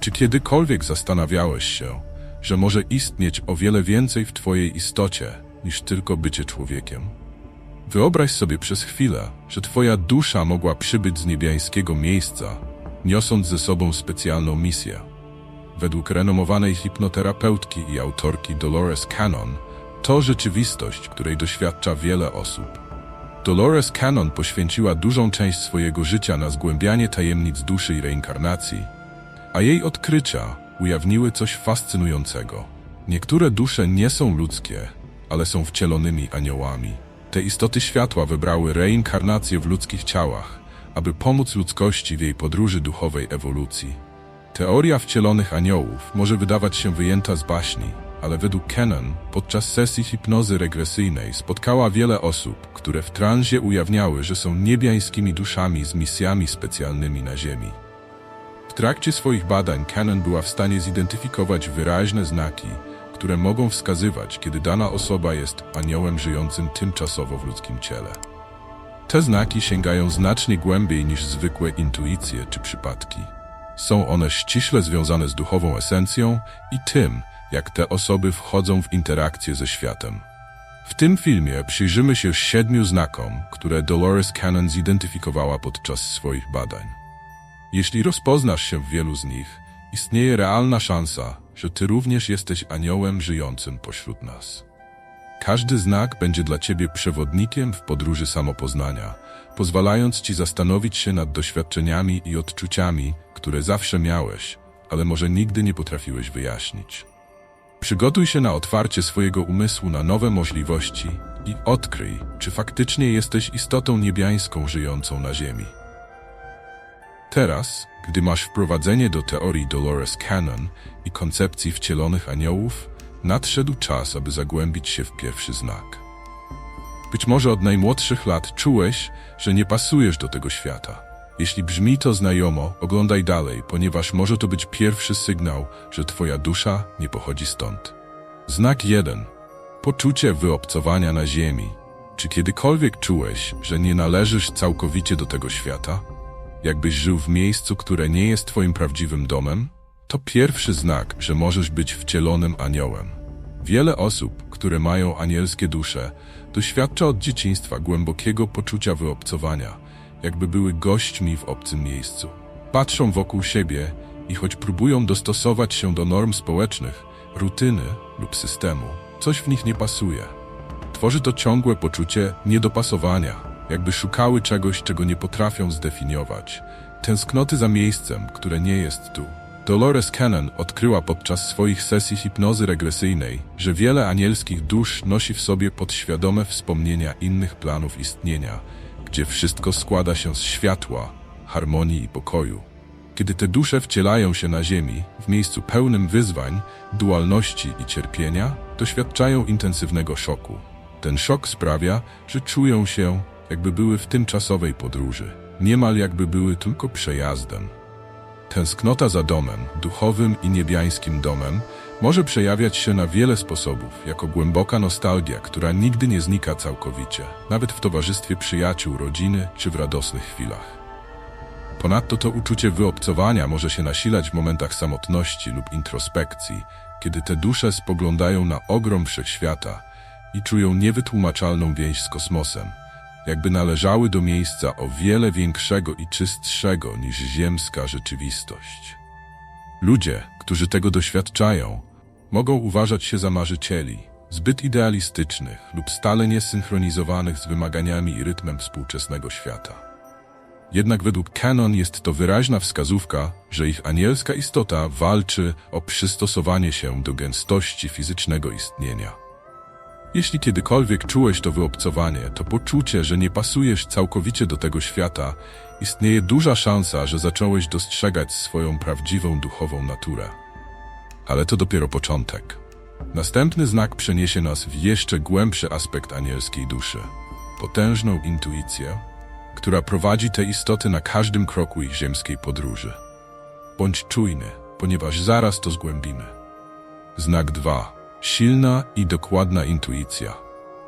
Czy kiedykolwiek zastanawiałeś się, że może istnieć o wiele więcej w Twojej istocie niż tylko bycie człowiekiem? Wyobraź sobie przez chwilę, że Twoja dusza mogła przybyć z niebiańskiego miejsca, niosąc ze sobą specjalną misję. Według renomowanej hipnoterapeutki i autorki Dolores Cannon, to rzeczywistość, której doświadcza wiele osób. Dolores Cannon poświęciła dużą część swojego życia na zgłębianie tajemnic duszy i reinkarnacji, a jej odkrycia ujawniły coś fascynującego. Niektóre dusze nie są ludzkie, ale są wcielonymi aniołami. Te istoty światła wybrały reinkarnację w ludzkich ciałach, aby pomóc ludzkości w jej podróży duchowej ewolucji. Teoria wcielonych aniołów może wydawać się wyjęta z baśni, ale według Kennan podczas sesji hipnozy regresyjnej spotkała wiele osób, które w transie ujawniały, że są niebiańskimi duszami z misjami specjalnymi na Ziemi. Trakcie swoich badań Cannon była w stanie zidentyfikować wyraźne znaki, które mogą wskazywać, kiedy dana osoba jest aniołem żyjącym tymczasowo w ludzkim ciele. Te znaki sięgają znacznie głębiej niż zwykłe intuicje czy przypadki. Są one ściśle związane z duchową esencją i tym, jak te osoby wchodzą w interakcję ze światem. W tym filmie przyjrzymy się siedmiu znakom, które Dolores Cannon zidentyfikowała podczas swoich badań. Jeśli rozpoznasz się w wielu z nich, istnieje realna szansa, że ty również jesteś aniołem żyjącym pośród nas. Każdy znak będzie dla ciebie przewodnikiem w podróży samopoznania, pozwalając ci zastanowić się nad doświadczeniami i odczuciami, które zawsze miałeś, ale może nigdy nie potrafiłeś wyjaśnić. Przygotuj się na otwarcie swojego umysłu na nowe możliwości i odkryj, czy faktycznie jesteś istotą niebiańską żyjącą na Ziemi. Teraz, gdy masz wprowadzenie do teorii Dolores Cannon i koncepcji wcielonych aniołów, nadszedł czas, aby zagłębić się w pierwszy znak. Być może od najmłodszych lat czułeś, że nie pasujesz do tego świata. Jeśli brzmi to znajomo, oglądaj dalej, ponieważ może to być pierwszy sygnał, że twoja dusza nie pochodzi stąd. Znak 1. Poczucie wyobcowania na ziemi. Czy kiedykolwiek czułeś, że nie należysz całkowicie do tego świata? Jakbyś żył w miejscu, które nie jest twoim prawdziwym domem? To pierwszy znak, że możesz być wcielonym aniołem. Wiele osób, które mają anielskie dusze, doświadcza od dzieciństwa głębokiego poczucia wyobcowania, jakby były gośćmi w obcym miejscu. Patrzą wokół siebie i choć próbują dostosować się do norm społecznych, rutyny lub systemu, coś w nich nie pasuje. Tworzy to ciągłe poczucie niedopasowania, jakby szukały czegoś, czego nie potrafią zdefiniować. Tęsknoty za miejscem, które nie jest tu. Dolores Cannon odkryła podczas swoich sesji hipnozy regresyjnej, że wiele anielskich dusz nosi w sobie podświadome wspomnienia innych planów istnienia, gdzie wszystko składa się z światła, harmonii i pokoju. Kiedy te dusze wcielają się na Ziemi, w miejscu pełnym wyzwań, dualności i cierpienia, doświadczają intensywnego szoku. Ten szok sprawia, że czują się, jakby były w tymczasowej podróży, niemal jakby były tylko przejazdem. Tęsknota za domem, duchowym i niebiańskim domem, może przejawiać się na wiele sposobów, jako głęboka nostalgia, która nigdy nie znika całkowicie, nawet w towarzystwie przyjaciół, rodziny czy w radosnych chwilach. Ponadto to uczucie wyobcowania może się nasilać w momentach samotności lub introspekcji, kiedy te dusze spoglądają na ogrom wszechświata i czują niewytłumaczalną więź z kosmosem, jakby należały do miejsca o wiele większego i czystszego niż ziemska rzeczywistość. Ludzie, którzy tego doświadczają, mogą uważać się za marzycieli, zbyt idealistycznych lub stale niesynchronizowanych z wymaganiami i rytmem współczesnego świata. Jednak według Canon jest to wyraźna wskazówka, że ich anielska istota walczy o przystosowanie się do gęstości fizycznego istnienia. Jeśli kiedykolwiek czułeś to wyobcowanie, to poczucie, że nie pasujesz całkowicie do tego świata, istnieje duża szansa, że zacząłeś dostrzegać swoją prawdziwą duchową naturę. Ale to dopiero początek. Następny znak przeniesie nas w jeszcze głębszy aspekt anielskiej duszy. Potężną intuicję, która prowadzi te istoty na każdym kroku ich ziemskiej podróży. Bądź czujny, ponieważ zaraz to zgłębimy. Znak 2. Silna i dokładna intuicja.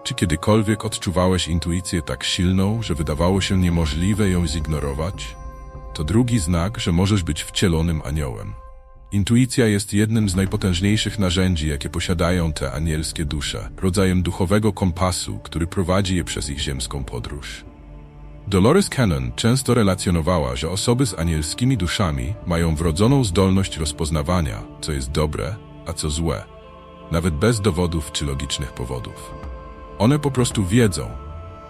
Czy kiedykolwiek odczuwałeś intuicję tak silną, że wydawało się niemożliwe ją zignorować? To drugi znak, że możesz być wcielonym aniołem. Intuicja jest jednym z najpotężniejszych narzędzi, jakie posiadają te anielskie dusze, rodzajem duchowego kompasu, który prowadzi je przez ich ziemską podróż. Dolores Cannon często relacjonowała, że osoby z anielskimi duszami mają wrodzoną zdolność rozpoznawania, co jest dobre, a co złe, nawet bez dowodów czy logicznych powodów. One po prostu wiedzą.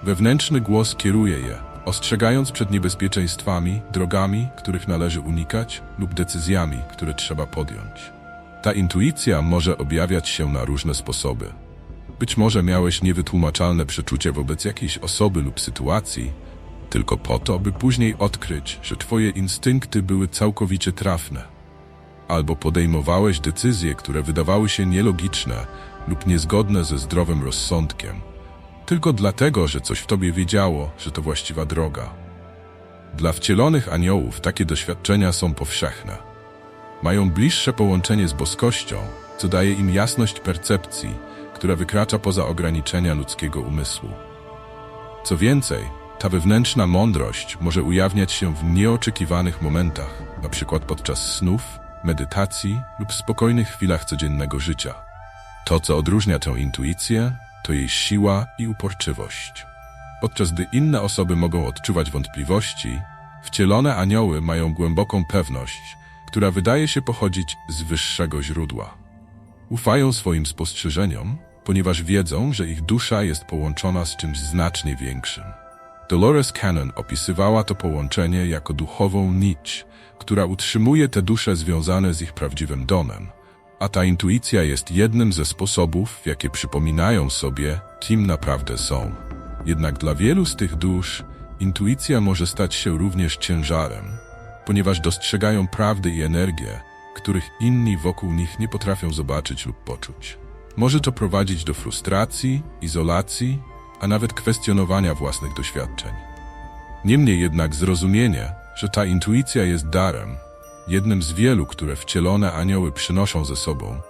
Wewnętrzny głos kieruje je, ostrzegając przed niebezpieczeństwami, drogami, których należy unikać, lub decyzjami, które trzeba podjąć. Ta intuicja może objawiać się na różne sposoby. Być może miałeś niewytłumaczalne przeczucie wobec jakiejś osoby lub sytuacji, tylko po to, by później odkryć, że twoje instynkty były całkowicie trafne. Albo podejmowałeś decyzje, które wydawały się nielogiczne lub niezgodne ze zdrowym rozsądkiem, tylko dlatego, że coś w tobie wiedziało, że to właściwa droga. Dla wcielonych aniołów takie doświadczenia są powszechne. Mają bliższe połączenie z boskością, co daje im jasność percepcji, która wykracza poza ograniczenia ludzkiego umysłu. Co więcej, ta wewnętrzna mądrość może ujawniać się w nieoczekiwanych momentach, przykład podczas snów, medytacji lub spokojnych chwilach codziennego życia. To, co odróżnia tę intuicję, to jej siła i uporczywość. Podczas gdy inne osoby mogą odczuwać wątpliwości, wcielone anioły mają głęboką pewność, która wydaje się pochodzić z wyższego źródła. Ufają swoim spostrzeżeniom, ponieważ wiedzą, że ich dusza jest połączona z czymś znacznie większym. Dolores Cannon opisywała to połączenie jako duchową nić, która utrzymuje te dusze związane z ich prawdziwym domem, a ta intuicja jest jednym ze sposobów, w jakie przypominają sobie, kim naprawdę są. Jednak dla wielu z tych dusz intuicja może stać się również ciężarem, ponieważ dostrzegają prawdy i energię, których inni wokół nich nie potrafią zobaczyć lub poczuć. Może to prowadzić do frustracji, izolacji, a nawet kwestionowania własnych doświadczeń. Niemniej jednak zrozumienie, że ta intuicja jest darem, jednym z wielu, które wcielone anioły przynoszą ze sobą,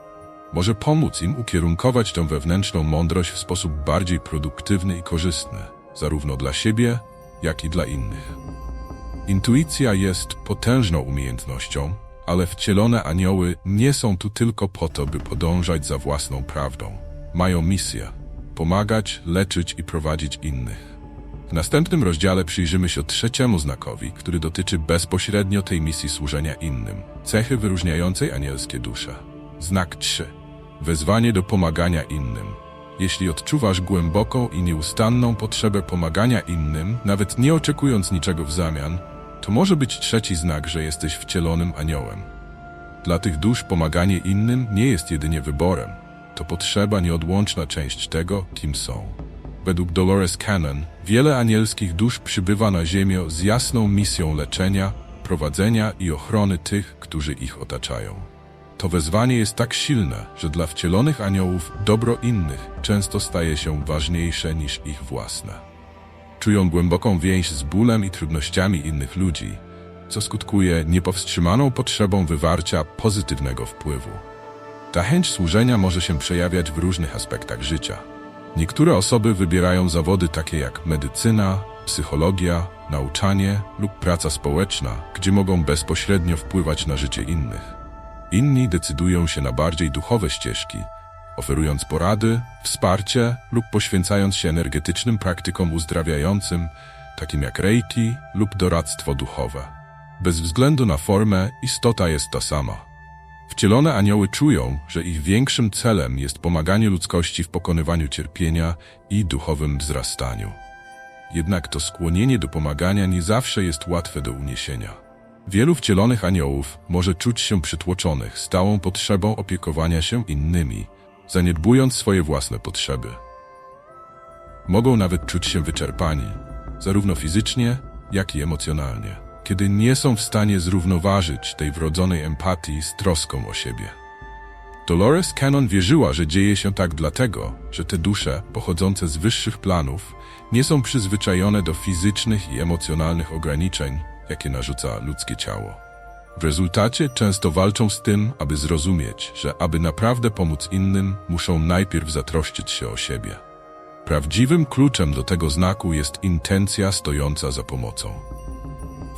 może pomóc im ukierunkować tę wewnętrzną mądrość w sposób bardziej produktywny i korzystny, zarówno dla siebie, jak i dla innych. Intuicja jest potężną umiejętnością, ale wcielone anioły nie są tu tylko po to, by podążać za własną prawdą. Mają misję pomagać, leczyć i prowadzić innych. W następnym rozdziale przyjrzymy się trzeciemu znakowi, który dotyczy bezpośrednio tej misji służenia innym, cechy wyróżniającej anielskie dusze. Znak 3. Wezwanie do pomagania innym. Jeśli odczuwasz głęboką i nieustanną potrzebę pomagania innym, nawet nie oczekując niczego w zamian, to może być trzeci znak, że jesteś wcielonym aniołem. Dla tych dusz pomaganie innym nie jest jedynie wyborem, to potrzeba nieodłączna część tego, kim są. Według Dolores Cannon, wiele anielskich dusz przybywa na Ziemię z jasną misją leczenia, prowadzenia i ochrony tych, którzy ich otaczają. To wezwanie jest tak silne, że dla wcielonych aniołów dobro innych często staje się ważniejsze niż ich własne. Czują głęboką więź z bólem i trudnościami innych ludzi, co skutkuje niepowstrzymaną potrzebą wywarcia pozytywnego wpływu. Ta chęć służenia może się przejawiać w różnych aspektach życia. Niektóre osoby wybierają zawody takie jak medycyna, psychologia, nauczanie lub praca społeczna, gdzie mogą bezpośrednio wpływać na życie innych. Inni decydują się na bardziej duchowe ścieżki, oferując porady, wsparcie lub poświęcając się energetycznym praktykom uzdrawiającym, takim jak reiki lub doradztwo duchowe. Bez względu na formę, istota jest ta sama. Wcielone anioły czują, że ich większym celem jest pomaganie ludzkości w pokonywaniu cierpienia i duchowym wzrastaniu. Jednak to skłonienie do pomagania nie zawsze jest łatwe do uniesienia. Wielu wcielonych aniołów może czuć się przytłoczonych stałą potrzebą opiekowania się innymi, zaniedbując swoje własne potrzeby. Mogą nawet czuć się wyczerpani, zarówno fizycznie, jak i emocjonalnie kiedy nie są w stanie zrównoważyć tej wrodzonej empatii z troską o siebie. Dolores Cannon wierzyła, że dzieje się tak dlatego, że te dusze pochodzące z wyższych planów nie są przyzwyczajone do fizycznych i emocjonalnych ograniczeń, jakie narzuca ludzkie ciało. W rezultacie często walczą z tym, aby zrozumieć, że aby naprawdę pomóc innym, muszą najpierw zatroszczyć się o siebie. Prawdziwym kluczem do tego znaku jest intencja stojąca za pomocą.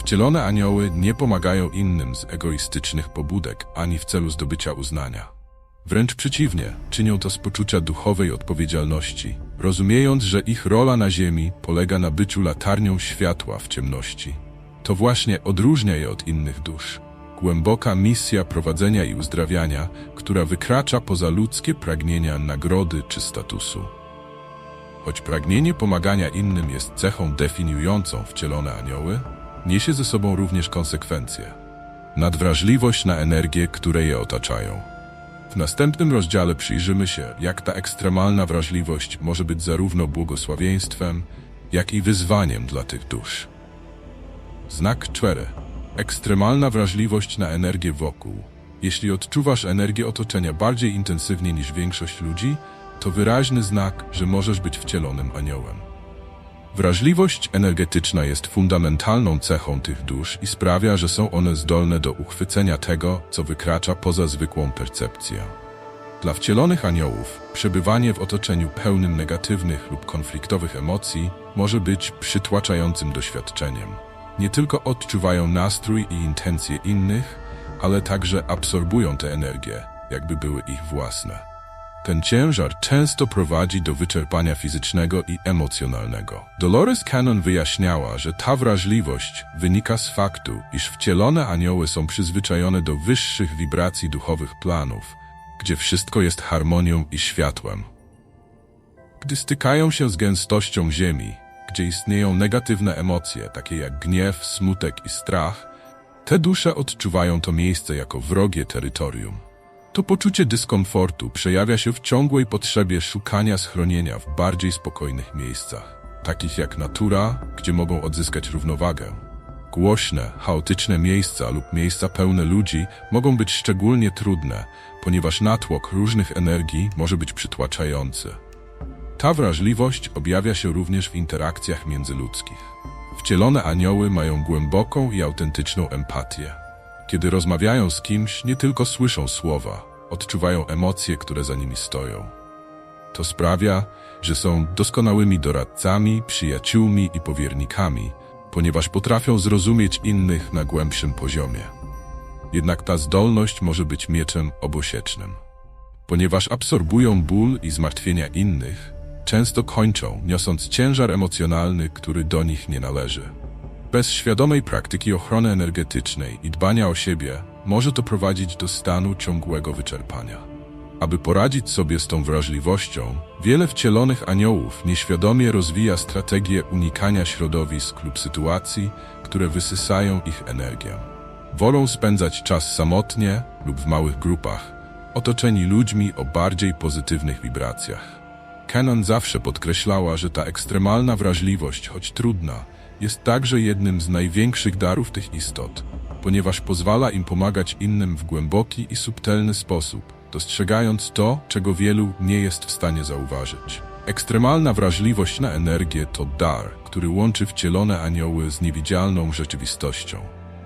Wcielone anioły nie pomagają innym z egoistycznych pobudek ani w celu zdobycia uznania. Wręcz przeciwnie, czynią to z poczucia duchowej odpowiedzialności, rozumiejąc, że ich rola na ziemi polega na byciu latarnią światła w ciemności. To właśnie odróżnia je od innych dusz. Głęboka misja prowadzenia i uzdrawiania, która wykracza poza ludzkie pragnienia nagrody czy statusu. Choć pragnienie pomagania innym jest cechą definiującą wcielone anioły, niesie ze sobą również konsekwencje. Nadwrażliwość na energie, które je otaczają. W następnym rozdziale przyjrzymy się, jak ta ekstremalna wrażliwość może być zarówno błogosławieństwem, jak i wyzwaniem dla tych dusz. Znak 4. Ekstremalna wrażliwość na energię wokół. Jeśli odczuwasz energię otoczenia bardziej intensywnie niż większość ludzi, to wyraźny znak, że możesz być wcielonym aniołem. Wrażliwość energetyczna jest fundamentalną cechą tych dusz i sprawia, że są one zdolne do uchwycenia tego, co wykracza poza zwykłą percepcję. Dla wcielonych aniołów przebywanie w otoczeniu pełnym negatywnych lub konfliktowych emocji może być przytłaczającym doświadczeniem. Nie tylko odczuwają nastrój i intencje innych, ale także absorbują tę energię, jakby były ich własne. Ten ciężar często prowadzi do wyczerpania fizycznego i emocjonalnego. Dolores Cannon wyjaśniała, że ta wrażliwość wynika z faktu, iż wcielone anioły są przyzwyczajone do wyższych wibracji duchowych planów, gdzie wszystko jest harmonią i światłem. Gdy stykają się z gęstością ziemi, gdzie istnieją negatywne emocje, takie jak gniew, smutek i strach, te dusze odczuwają to miejsce jako wrogie terytorium. To poczucie dyskomfortu przejawia się w ciągłej potrzebie szukania schronienia w bardziej spokojnych miejscach, takich jak natura, gdzie mogą odzyskać równowagę. Głośne, chaotyczne miejsca lub miejsca pełne ludzi mogą być szczególnie trudne, ponieważ natłok różnych energii może być przytłaczający. Ta wrażliwość objawia się również w interakcjach międzyludzkich. Wcielone anioły mają głęboką i autentyczną empatię. Kiedy rozmawiają z kimś, nie tylko słyszą słowa, odczuwają emocje, które za nimi stoją. To sprawia, że są doskonałymi doradcami, przyjaciółmi i powiernikami, ponieważ potrafią zrozumieć innych na głębszym poziomie. Jednak ta zdolność może być mieczem obosiecznym. Ponieważ absorbują ból i zmartwienia innych, często kończą, niosąc ciężar emocjonalny, który do nich nie należy. Bez świadomej praktyki ochrony energetycznej i dbania o siebie może to prowadzić do stanu ciągłego wyczerpania. Aby poradzić sobie z tą wrażliwością, wiele wcielonych aniołów nieświadomie rozwija strategię unikania środowisk lub sytuacji, które wysysają ich energię. Wolą spędzać czas samotnie lub w małych grupach, otoczeni ludźmi o bardziej pozytywnych wibracjach. Canon zawsze podkreślała, że ta ekstremalna wrażliwość, choć trudna, jest także jednym z największych darów tych istot, ponieważ pozwala im pomagać innym w głęboki i subtelny sposób, dostrzegając to, czego wielu nie jest w stanie zauważyć. Ekstremalna wrażliwość na energię to dar, który łączy wcielone anioły z niewidzialną rzeczywistością.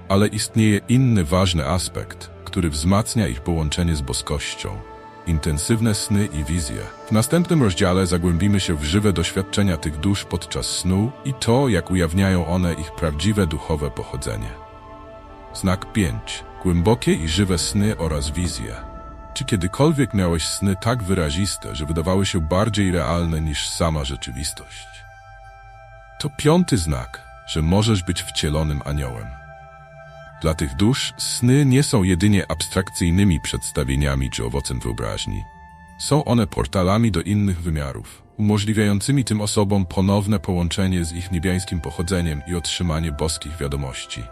Ale istnieje inny ważny aspekt, który wzmacnia ich połączenie z boskością intensywne sny i wizje. W następnym rozdziale zagłębimy się w żywe doświadczenia tych dusz podczas snu i to, jak ujawniają one ich prawdziwe duchowe pochodzenie. Znak 5. Głębokie i żywe sny oraz wizje. Czy kiedykolwiek miałeś sny tak wyraziste, że wydawały się bardziej realne niż sama rzeczywistość? To piąty znak, że możesz być wcielonym aniołem. Dla tych dusz sny nie są jedynie abstrakcyjnymi przedstawieniami czy owocem wyobraźni. Są one portalami do innych wymiarów, umożliwiającymi tym osobom ponowne połączenie z ich niebiańskim pochodzeniem i otrzymanie boskich wiadomości.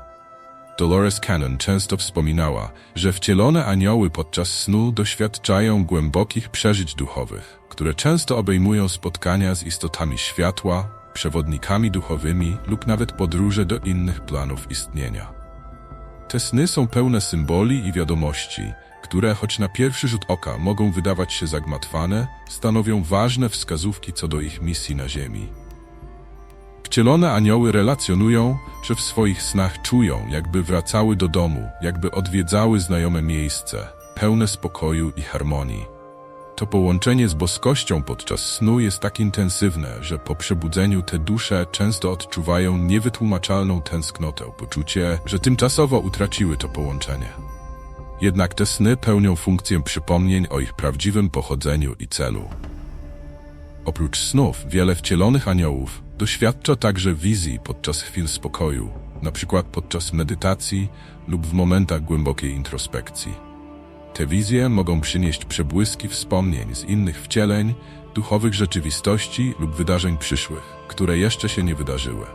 Dolores Cannon często wspominała, że wcielone anioły podczas snu doświadczają głębokich przeżyć duchowych, które często obejmują spotkania z istotami światła, przewodnikami duchowymi lub nawet podróże do innych planów istnienia. Te sny są pełne symboli i wiadomości, które, choć na pierwszy rzut oka mogą wydawać się zagmatwane, stanowią ważne wskazówki co do ich misji na Ziemi. Wcielone anioły relacjonują, że w swoich snach czują, jakby wracały do domu, jakby odwiedzały znajome miejsce, pełne spokoju i harmonii. To połączenie z boskością podczas snu jest tak intensywne, że po przebudzeniu te dusze często odczuwają niewytłumaczalną tęsknotę, poczucie, że tymczasowo utraciły to połączenie. Jednak te sny pełnią funkcję przypomnień o ich prawdziwym pochodzeniu i celu. Oprócz snów, wiele wcielonych aniołów doświadcza także wizji podczas chwil spokoju, przykład podczas medytacji lub w momentach głębokiej introspekcji. Te wizje mogą przynieść przebłyski wspomnień z innych wcieleń, duchowych rzeczywistości lub wydarzeń przyszłych, które jeszcze się nie wydarzyły.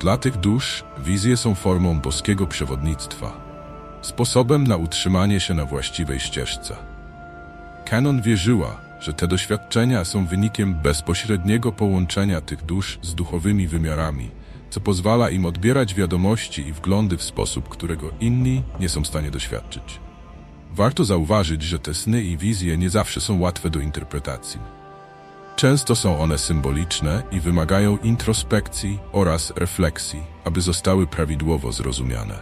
Dla tych dusz wizje są formą boskiego przewodnictwa, sposobem na utrzymanie się na właściwej ścieżce. Canon wierzyła, że te doświadczenia są wynikiem bezpośredniego połączenia tych dusz z duchowymi wymiarami, co pozwala im odbierać wiadomości i wglądy w sposób, którego inni nie są w stanie doświadczyć. Warto zauważyć, że te sny i wizje nie zawsze są łatwe do interpretacji. Często są one symboliczne i wymagają introspekcji oraz refleksji, aby zostały prawidłowo zrozumiane.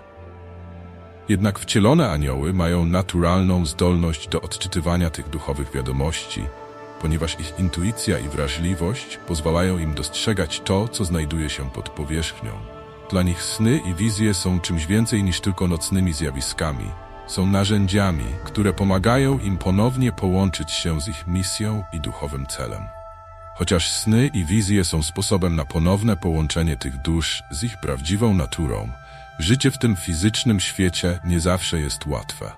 Jednak wcielone anioły mają naturalną zdolność do odczytywania tych duchowych wiadomości, ponieważ ich intuicja i wrażliwość pozwalają im dostrzegać to, co znajduje się pod powierzchnią. Dla nich sny i wizje są czymś więcej niż tylko nocnymi zjawiskami. Są narzędziami, które pomagają im ponownie połączyć się z ich misją i duchowym celem. Chociaż sny i wizje są sposobem na ponowne połączenie tych dusz z ich prawdziwą naturą, życie w tym fizycznym świecie nie zawsze jest łatwe.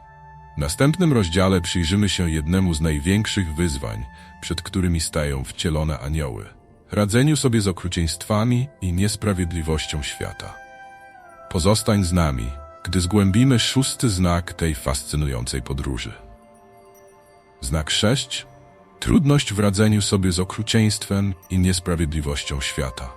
W następnym rozdziale przyjrzymy się jednemu z największych wyzwań, przed którymi stają wcielone anioły radzeniu sobie z okrucieństwami i niesprawiedliwością świata. Pozostań z nami, gdy zgłębimy szósty znak tej fascynującej podróży. Znak 6. Trudność w radzeniu sobie z okrucieństwem i niesprawiedliwością świata.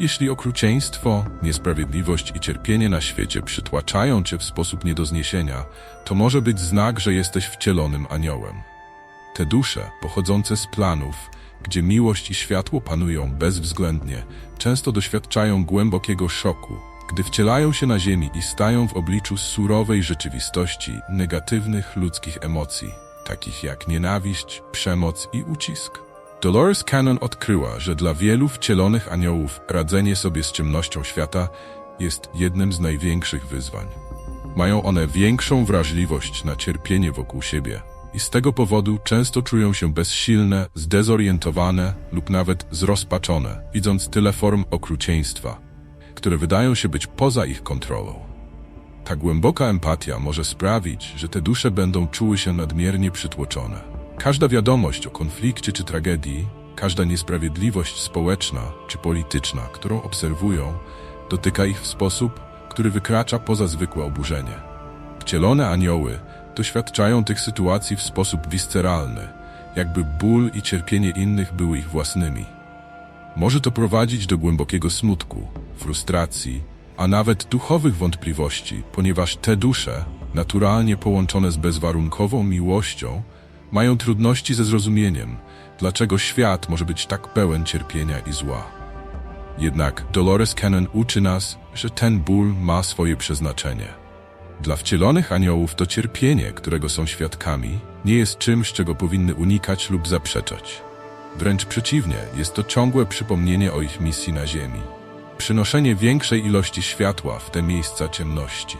Jeśli okrucieństwo, niesprawiedliwość i cierpienie na świecie przytłaczają cię w sposób nie do zniesienia, to może być znak, że jesteś wcielonym aniołem. Te dusze, pochodzące z planów, gdzie miłość i światło panują bezwzględnie, często doświadczają głębokiego szoku, gdy wcielają się na ziemi i stają w obliczu surowej rzeczywistości negatywnych ludzkich emocji, takich jak nienawiść, przemoc i ucisk. Dolores Cannon odkryła, że dla wielu wcielonych aniołów radzenie sobie z ciemnością świata jest jednym z największych wyzwań. Mają one większą wrażliwość na cierpienie wokół siebie i z tego powodu często czują się bezsilne, zdezorientowane lub nawet zrozpaczone, widząc tyle form okrucieństwa, które wydają się być poza ich kontrolą. Ta głęboka empatia może sprawić, że te dusze będą czuły się nadmiernie przytłoczone. Każda wiadomość o konflikcie czy tragedii, każda niesprawiedliwość społeczna czy polityczna, którą obserwują, dotyka ich w sposób, który wykracza poza zwykłe oburzenie. Wcielone anioły doświadczają tych sytuacji w sposób visceralny, jakby ból i cierpienie innych były ich własnymi. Może to prowadzić do głębokiego smutku, frustracji, a nawet duchowych wątpliwości, ponieważ te dusze, naturalnie połączone z bezwarunkową miłością, mają trudności ze zrozumieniem, dlaczego świat może być tak pełen cierpienia i zła. Jednak Dolores Cannon uczy nas, że ten ból ma swoje przeznaczenie. Dla wcielonych aniołów to cierpienie, którego są świadkami, nie jest czymś, czego powinny unikać lub zaprzeczać. Wręcz przeciwnie, jest to ciągłe przypomnienie o ich misji na Ziemi. Przynoszenie większej ilości światła w te miejsca ciemności.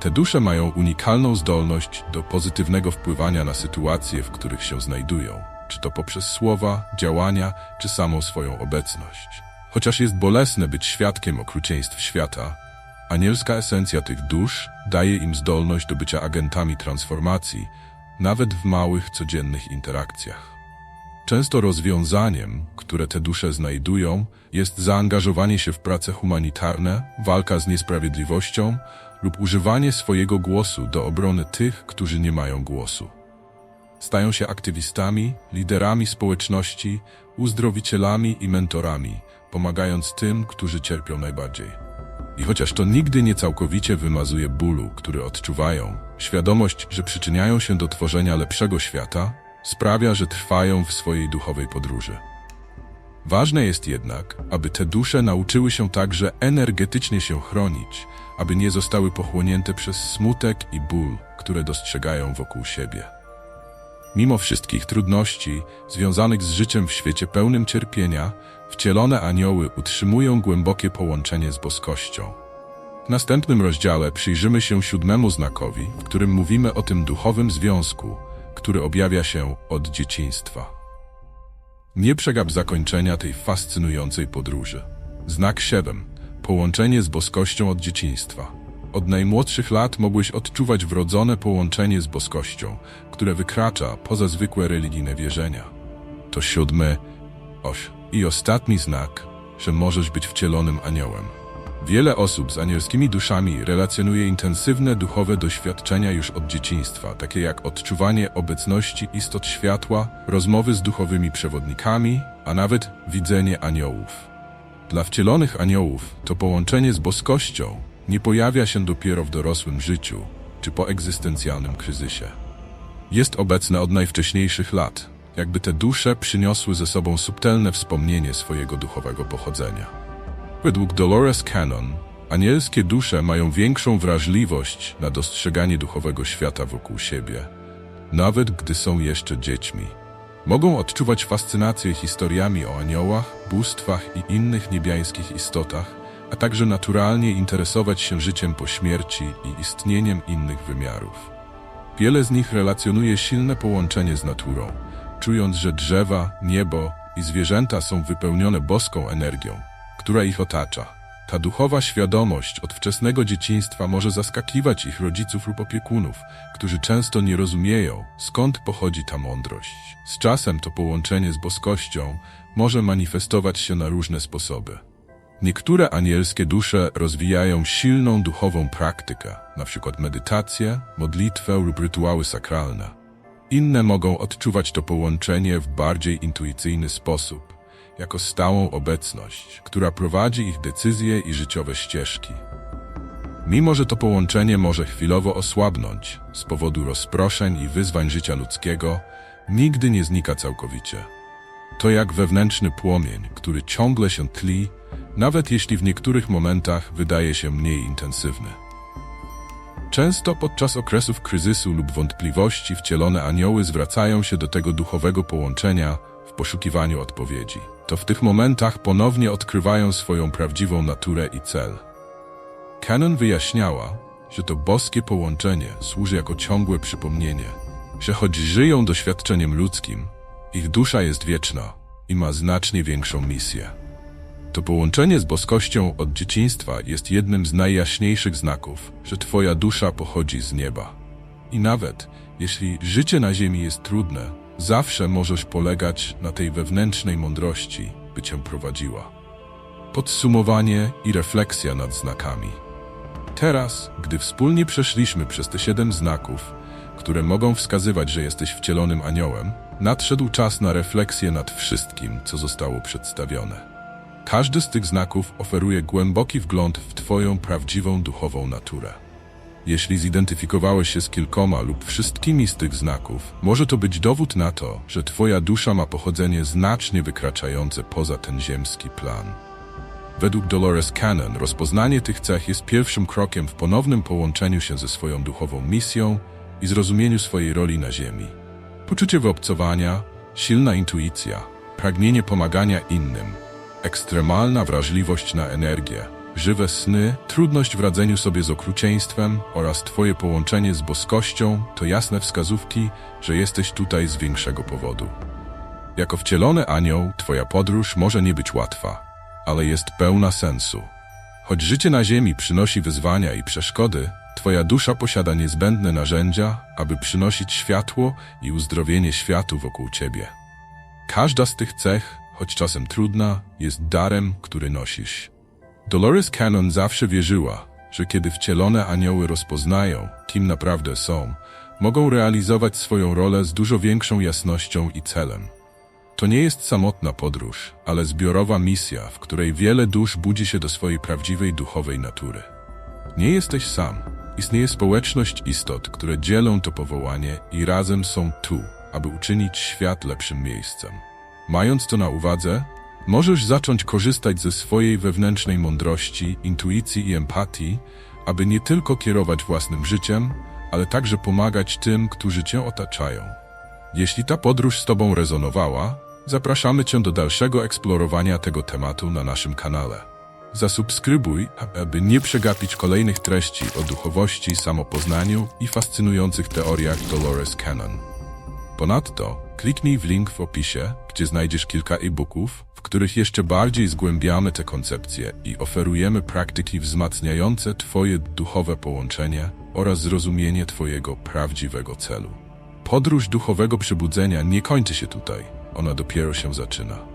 Te dusze mają unikalną zdolność do pozytywnego wpływania na sytuacje, w których się znajdują, czy to poprzez słowa, działania, czy samą swoją obecność. Chociaż jest bolesne być świadkiem okrucieństw świata, anielska esencja tych dusz daje im zdolność do bycia agentami transformacji, nawet w małych, codziennych interakcjach. Często rozwiązaniem, które te dusze znajdują, jest zaangażowanie się w prace humanitarne, walka z niesprawiedliwością lub używanie swojego głosu do obrony tych, którzy nie mają głosu. Stają się aktywistami, liderami społeczności, uzdrowicielami i mentorami, pomagając tym, którzy cierpią najbardziej. I chociaż to nigdy nie całkowicie wymazuje bólu, który odczuwają, świadomość, że przyczyniają się do tworzenia lepszego świata, sprawia, że trwają w swojej duchowej podróży. Ważne jest jednak, aby te dusze nauczyły się także energetycznie się chronić, aby nie zostały pochłonięte przez smutek i ból, które dostrzegają wokół siebie. Mimo wszystkich trudności związanych z życiem w świecie pełnym cierpienia, wcielone anioły utrzymują głębokie połączenie z boskością. W następnym rozdziale przyjrzymy się siódmemu znakowi, w którym mówimy o tym duchowym związku, który objawia się od dzieciństwa. Nie przegap zakończenia tej fascynującej podróży. Znak 7. Połączenie z boskością od dzieciństwa. Od najmłodszych lat mogłeś odczuwać wrodzone połączenie z boskością, które wykracza poza zwykłe religijne wierzenia. To siódmy, oś i ostatni znak, że możesz być wcielonym aniołem. Wiele osób z anielskimi duszami relacjonuje intensywne duchowe doświadczenia już od dzieciństwa, takie jak odczuwanie obecności istot światła, rozmowy z duchowymi przewodnikami, a nawet widzenie aniołów. Dla wcielonych aniołów to połączenie z boskością nie pojawia się dopiero w dorosłym życiu czy po egzystencjalnym kryzysie. Jest obecne od najwcześniejszych lat, jakby te dusze przyniosły ze sobą subtelne wspomnienie swojego duchowego pochodzenia. Według Dolores Cannon, anielskie dusze mają większą wrażliwość na dostrzeganie duchowego świata wokół siebie, nawet gdy są jeszcze dziećmi. Mogą odczuwać fascynację historiami o aniołach, bóstwach i innych niebiańskich istotach, a także naturalnie interesować się życiem po śmierci i istnieniem innych wymiarów. Wiele z nich relacjonuje silne połączenie z naturą, czując, że drzewa, niebo i zwierzęta są wypełnione boską energią, która ich otacza. Ta duchowa świadomość od wczesnego dzieciństwa może zaskakiwać ich rodziców lub opiekunów, którzy często nie rozumieją, skąd pochodzi ta mądrość. Z czasem to połączenie z boskością może manifestować się na różne sposoby. Niektóre anielskie dusze rozwijają silną duchową praktykę, np. medytację, modlitwę lub rytuały sakralne. Inne mogą odczuwać to połączenie w bardziej intuicyjny sposób, jako stałą obecność, która prowadzi ich decyzje i życiowe ścieżki. Mimo, że to połączenie może chwilowo osłabnąć z powodu rozproszeń i wyzwań życia ludzkiego, nigdy nie znika całkowicie. To jak wewnętrzny płomień, który ciągle się tli, nawet jeśli w niektórych momentach wydaje się mniej intensywny. Często podczas okresów kryzysu lub wątpliwości wcielone anioły zwracają się do tego duchowego połączenia w poszukiwaniu odpowiedzi. To w tych momentach ponownie odkrywają swoją prawdziwą naturę i cel. Canon wyjaśniała, że to boskie połączenie służy jako ciągłe przypomnienie, że choć żyją doświadczeniem ludzkim, ich dusza jest wieczna i ma znacznie większą misję. To połączenie z boskością od dzieciństwa jest jednym z najjaśniejszych znaków, że Twoja dusza pochodzi z nieba. I nawet jeśli życie na ziemi jest trudne, zawsze możesz polegać na tej wewnętrznej mądrości, by Cię prowadziła. Podsumowanie i refleksja nad znakami. Teraz, gdy wspólnie przeszliśmy przez te siedem znaków, które mogą wskazywać, że jesteś wcielonym aniołem, nadszedł czas na refleksję nad wszystkim, co zostało przedstawione. Każdy z tych znaków oferuje głęboki wgląd w Twoją prawdziwą duchową naturę. Jeśli zidentyfikowałeś się z kilkoma lub wszystkimi z tych znaków, może to być dowód na to, że Twoja dusza ma pochodzenie znacznie wykraczające poza ten ziemski plan. Według Dolores Cannon rozpoznanie tych cech jest pierwszym krokiem w ponownym połączeniu się ze swoją duchową misją i zrozumieniu swojej roli na Ziemi. Poczucie wyobcowania, silna intuicja, pragnienie pomagania innym, ekstremalna wrażliwość na energię, żywe sny, trudność w radzeniu sobie z okrucieństwem oraz Twoje połączenie z boskością to jasne wskazówki, że jesteś tutaj z większego powodu. Jako wcielony anioł, Twoja podróż może nie być łatwa, ale jest pełna sensu. Choć życie na Ziemi przynosi wyzwania i przeszkody, Twoja dusza posiada niezbędne narzędzia, aby przynosić światło i uzdrowienie światu wokół Ciebie. Każda z tych cech choć czasem trudna, jest darem, który nosisz. Dolores Cannon zawsze wierzyła, że kiedy wcielone anioły rozpoznają, kim naprawdę są, mogą realizować swoją rolę z dużo większą jasnością i celem. To nie jest samotna podróż, ale zbiorowa misja, w której wiele dusz budzi się do swojej prawdziwej duchowej natury. Nie jesteś sam. Istnieje społeczność istot, które dzielą to powołanie i razem są tu, aby uczynić świat lepszym miejscem. Mając to na uwadze, możesz zacząć korzystać ze swojej wewnętrznej mądrości, intuicji i empatii, aby nie tylko kierować własnym życiem, ale także pomagać tym, którzy cię otaczają. Jeśli ta podróż z Tobą rezonowała, zapraszamy Cię do dalszego eksplorowania tego tematu na naszym kanale. Zasubskrybuj, aby nie przegapić kolejnych treści o duchowości, samopoznaniu i fascynujących teoriach Dolores Cannon. Ponadto kliknij w link w opisie, gdzie znajdziesz kilka e-booków, w których jeszcze bardziej zgłębiamy te koncepcje i oferujemy praktyki wzmacniające Twoje duchowe połączenie oraz zrozumienie Twojego prawdziwego celu. Podróż duchowego przebudzenia nie kończy się tutaj, ona dopiero się zaczyna.